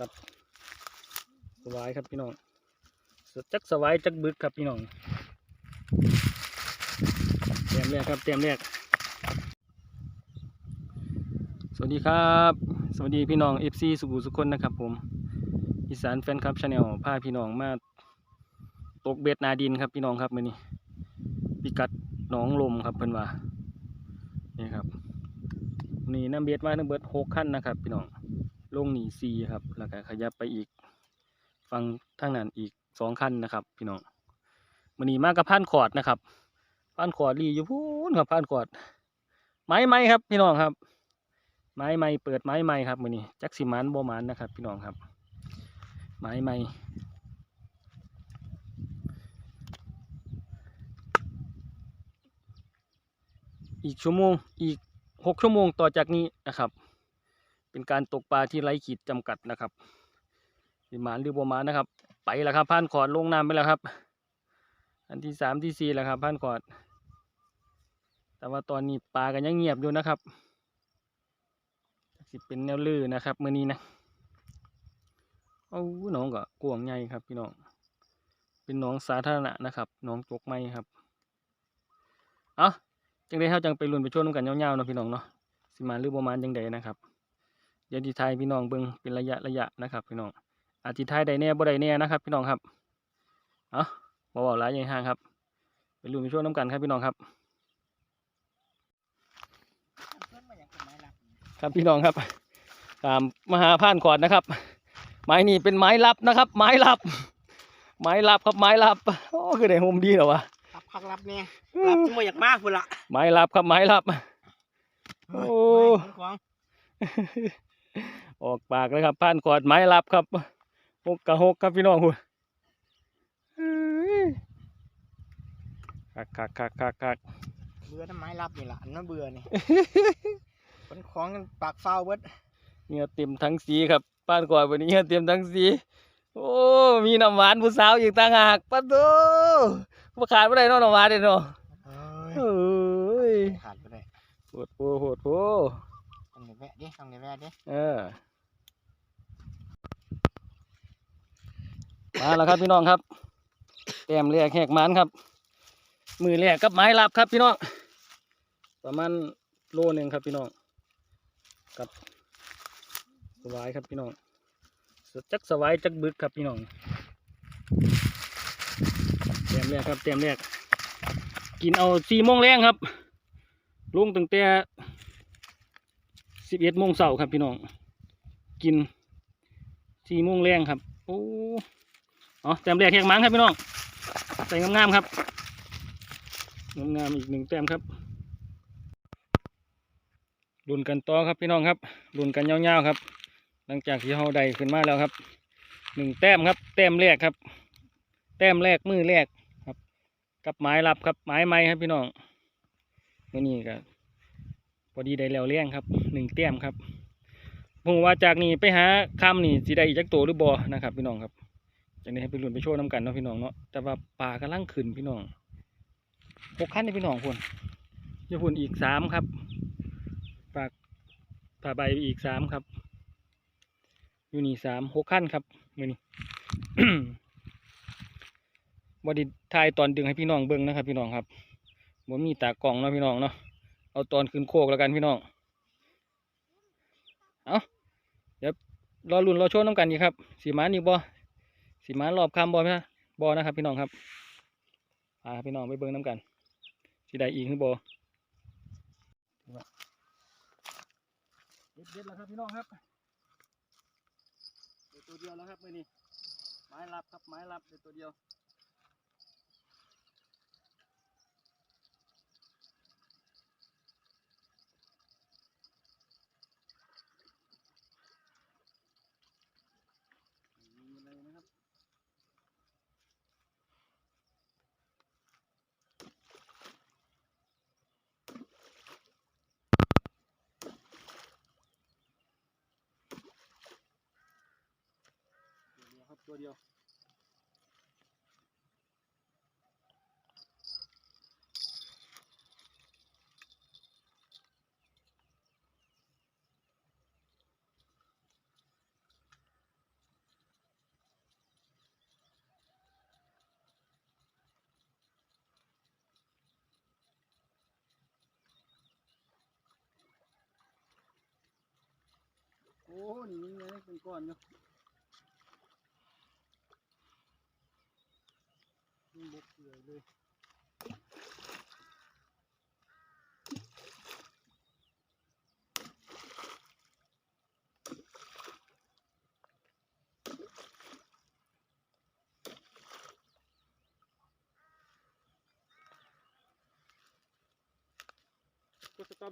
กับสวายครับพี่น้องจักสวายจักบึกครับพี่น้องเตรียมแรกครับเตรียมแรกสวัสดีครับ สวัสดีพี่น้อง FC สุขุสุคนนะครับผมอีสานแฟนคลับชาแนลพาพี่น้องมาตกเบ็ดนาดินครับพี่น้องครับมื้อนี้พิกัดหนองลมครับเพิ่นว่านี่ครับนี่น้ำเบ็ดมาทั้งเบิดหกขั้นนะครับ พี่น้อง ลงหนี่สี่ครับ แล้วก็ขยับไปอีก ฟังทางนั้นอีกสองขั้นนะครับ พี่น้องมื้อนี้มากับพันขอดนะครับพันขอดรีอยู่พูนครับพันขอด ไม้ไม้ครับ พี่น้องครับ ไม้ไม้เปิดไม้ไม้ครับมื้อนี้จักสิมันบ่มันนะครับ พี่น้องครับ ไม้ไม้อีกชั่วโมงอีกหกชั่วโมงต่อจากนี้นะครับ เป็นการตกปลาที่ไร้ขีดจำกัดนะครับสิหมานหรือบ่หมานนะครับ ไปแล้วครับพันขอดลงน้ำไปแล้วครับ อันที่สามที่สี่แล้วครับพันขอด แต่ว่าตอนนี้ปลากันยังเงียบอยู่นะครับสิเป็นแนวลือนนะครับมื้อนี้นะเอาหน้องก็กวางใหญ่ครับพี่น้องเป็นหน้องสาธารณะนะครับหน้องจกไม้ครับเอาจังได้เฮาจังไปลุ้นไปชวนกันยาวๆเนาะพี่น้องเนาะสิมาหรือบ่มาจังใดนะครับ เดี๋ยวดีทายพี่น้องเบิ่งเป็นระยะระยะนะครับ พี่น้องอาจสิทายใดแน่บ่ได้แน่นะครับ พี่น้องครับเอาบ่เว้าหลายใหญ่ห่างครับไปลุ้นไปชวนน้กันครับพี่น้องครับ ครับพี่น้องครับตามมหาพานขอดนะครับ ไม้นี่เป็นไม้ลับนะครับ ไม้ลับ ไม้ลับครับไม้ลับโอ้คือได้โฮมดีเหรอวะรับพักรับเนี่ยรับจังบ่อยากมากพุ่นละไม้ลับครับไม้ลับโอ้ข องออกปากเลยครับพานขอดไม้ลับครับหกกะหกครับพี่น้องคุณคักคักคักคักคักเบื่อทำไมรับนี่ล่ะอันนั้นเบื่อนี่คนของกันปากเฝ้าเบิดเนี่ยเต็มทั้งสีครับพานขอดวันนี้เต็มทั้งสีโอ้มีน้ำหวานผู้สาวอีกต่างหากปะโตมาขาดไม่ได้เนาะน้ำหวานเด้เนาะเอ้ยเอ้ยขาดไปได้โหดโพโหดโพ ต้องเดี๋ยวแวะดิต้องเดี๋ยวแวะดิเออ มาแล้วครับพี่น้องครับแต้มแรกแหกมันครับ มือแรกกับไม้ลับครับพี่น้อง ประมาณโลหนึ่งครับพี่น้อง กับสวายครับพี่น้องจักสวายจักบึกครับพี่น้องแต้มแรกครับแต้มแรก กินเอาสี่โมงแรงครับ ลุงตั้งแต่ สิบเอ็ดโมงเสาร์ครับพี่น้อง กินสี่โมงแรงครับ โอ้อ๋อแต้มแรกแขกมังครับพี่น้อง ใส่งามๆครับ งามๆอีกหนึ่งแต้มครับลุนกันต่อครับพี่น้องครับลุนกันยาวๆครับ หลังจากที่เราได้ขึ้นมาแล้วครับหนึ่งแต้มครับ แต้มแรกครับ แต้มแรกมือแรกครับ กับไม้รับครับไม้ไม้ครับพี่น้องมื่อนี้ก็ อดีได้แล้วเลี้ยงครับหนึ่งแต้มครับผมว่าจากนี้ไปหาคำนี่สิได้อีกจักตัวหรือบอนะครับ พี่น้องครับจากนี้ให้ไปลุ้นไปโชว์น้ำกันเนาะพี่น้องเนาะแต่ว่าปลากำลังขึ้นพี่น้องหกขั้นนี่พี่น้องคนญี่ปุ่นอีกสามครับปากผ่าใบอีกสามครับอยู่นี่สามหกขั้นครับมือนี้บไดีทายตอนดึงให้พี่น้องเบิ้งนะครับ พี่น้องครับบ่มีตากล่องเนาะพี่น้องเนาะ เอาตอนขึ้นโคกแล้วกันพี่น้อง เอาเดี๋ยวรอรุ่นรอโชว์น้ำกันอีกครับ สีมานอีกบ่สีมานรอบคำบ่ไหมบ่นะครับ พี่น้องครับพาพี่น้องไปเบิ้งน้ำกันสีใดอีกหรือบ่เด็ดเด็ดแล้วครับพี่น้องครับเด็ดตัวเดียวแล้วครับมื่อนี้ไม้รับครับไม้รับเด็ดตัวเดียว ตัวเดียว โอ้ นี่ไงเป็นก้อนอยู่ มันบกเ